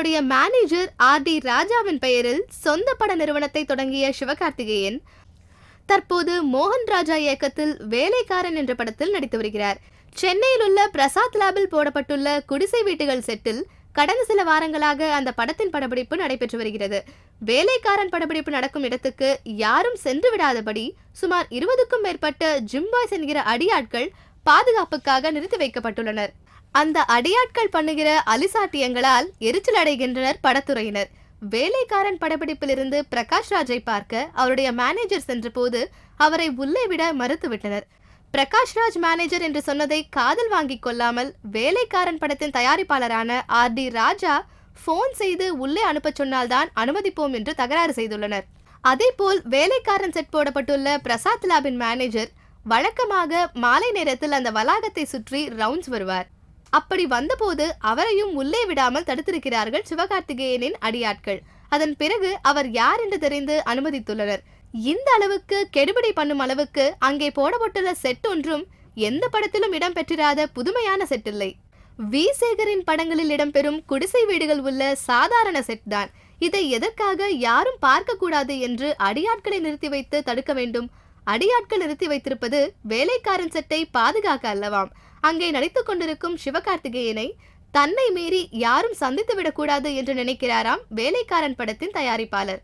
தன்னுடைய manager R D ராஜாவின் பெயரில் சொந்த பட நிறுவனத்தை தொடங்கிய சிவகார்த்திகேயன் தற்போது மோகன் ராஜா இயக்கத்தில் வேலைக்காரன் என்ற படத்தில் நடித்து வருகிறார். சென்னையில் உள்ள பிரசாத் லேபில் போடப்பட்டுள்ள குடிசை வீட்டுகள் செட்டில் கடந்த சில வாரங்களாக அந்த படத்தின் படப்பிடிப்பு நடைபெற்று வருகிறது. வேலைக்காரன் படப்பிடிப்பு நடக்கும் இடத்துக்கு யாரும் சென்று விடாதபடி சுமார் இருபதுக்கும் மேற்பட்ட ஜிம்பாய்ஸ் என்கிற அடியாட்கள் பாதுகாப்புக்காக நிறுத்தி வைக்கப்பட்டுள்ளனர். அந்த அடியாட்கள் பண்ணுகிற அலிசாட்டியங்களால் எரிச்சல் அடைகின்றனர் படத்துறையினர். வேலைக்காரன் படப்பிடிப்பிலிருந்து பிரகாஷ் ராஜை பார்க்க அவருடைய மேனேஜர் சென்றபோது அவரை உள்ளே விட மறுத்துவிட்டனர். பிரகாஷ் ராஜ் மேனேஜர் என்று சொன்னதை காதல் வாங்கிக் கொள்ளாமல் வேலைக்காரன் படத்தின் தயாரிப்பாளரான ஆர் டி ராஜா ஃபோன் செய்து உள்ளே அனுப்பச் சொன்னால்தான் அனுமதிப்போம் என்று தகராறு செய்துள்ளனர். அதேபோல் வேலைக்காரன் செட் போடப்பட்டுள்ள பிரசாத் லாபின் மேனேஜர் வழக்கமாக மாலை நேரத்தில் அந்த வளாகத்தை சுற்றி ரவுண்ட்ஸ் வருவார். அப்படி வந்தபோது அவரையும் உள்ளே விடாமல் தடுத்திருக்கிறார்கள் சிவகார்த்திகேயனின் அடியாட்கள். அதன் பிறகு அவர் யார் என்று தெரிந்து அனுமதித்துள்ளனர். இந்த அளவுக்கு கெடுபிடி பண்ணும் அளவுக்கு அங்கே போடப்பட்டுள்ள செட் ஒன்றும் எந்த படத்திலும் இடம்பெற்றிராத புதுமையான செட் இல்லை. வி. சேகரின் படங்களில் இடம்பெறும் குடிசை வீடுகள் உள்ள சாதாரண செட் தான். இதை எதற்காக யாரும் பார்க்கக்கூடாது என்று அடியாட்களை நிறுத்தி வைத்து தடுக்க வேண்டும்? அடியாட்கள் நிறுத்தி வைத்திருப்பது வேலைக்காரன் செட்டை பாதுகாக்க அல்லவாம். அங்கே நடித்துக் கொண்டிருக்கும் சிவகார்த்திகேயனை தன்னை மீறி யாரும் சந்தித்து விடக்கூடாது என்று நினைக்கிறாராம் வேலைக்காரன் படத்தின் தயாரிப்பாளர்.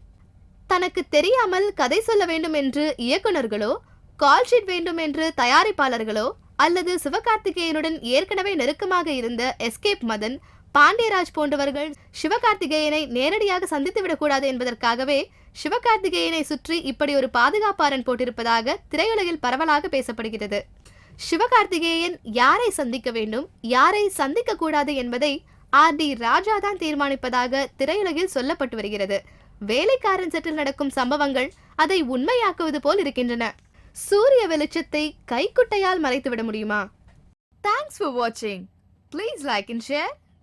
தனக்கு தெரியாமல் கதை சொல்ல வேண்டும் என்று இயக்குனர்களோ கால் ஷீட் வேண்டும் என்று தயாரிப்பாளர்களோ அல்லது சிவகார்த்திகேயனுடன் ஏற்கனவே நெருக்கமாக இருந்த எஸ்கேப் மதன் பாண்டியராஜ் போன்றவர்கள் சிவகார்த்திகேயனை நேரடியாக சந்தித்து விடக்கூடாது என்பதற்காகவே சிவகார்த்திகேயனை சுற்றி இப்படி ஒரு பாதுகாப்பாரன் போட்டிருப்பதாக திரையுலகில் பரவலாக பேசப்படுகிறது. சிவகார்த்திகேயன் யாரை சந்திக்க வேண்டும் யாரை சந்திக்க கூடாது என்பதை ஆர் டி ராஜா தான் தீர்மானிப்பதாக திரையுலகில் சொல்லப்பட்டு வருகிறது. வேலைக்காரன் செட்டில் நடக்கும் சம்பவங்கள் அதை உண்மையாக்குவது போல் இருக்கின்றன. சூரிய வெளிச்சத்தை கைக்குட்டையால் மறைத்துவிட முடியுமா? தேங்க்ஸ் ஃபார் வாட்சிங் please like and share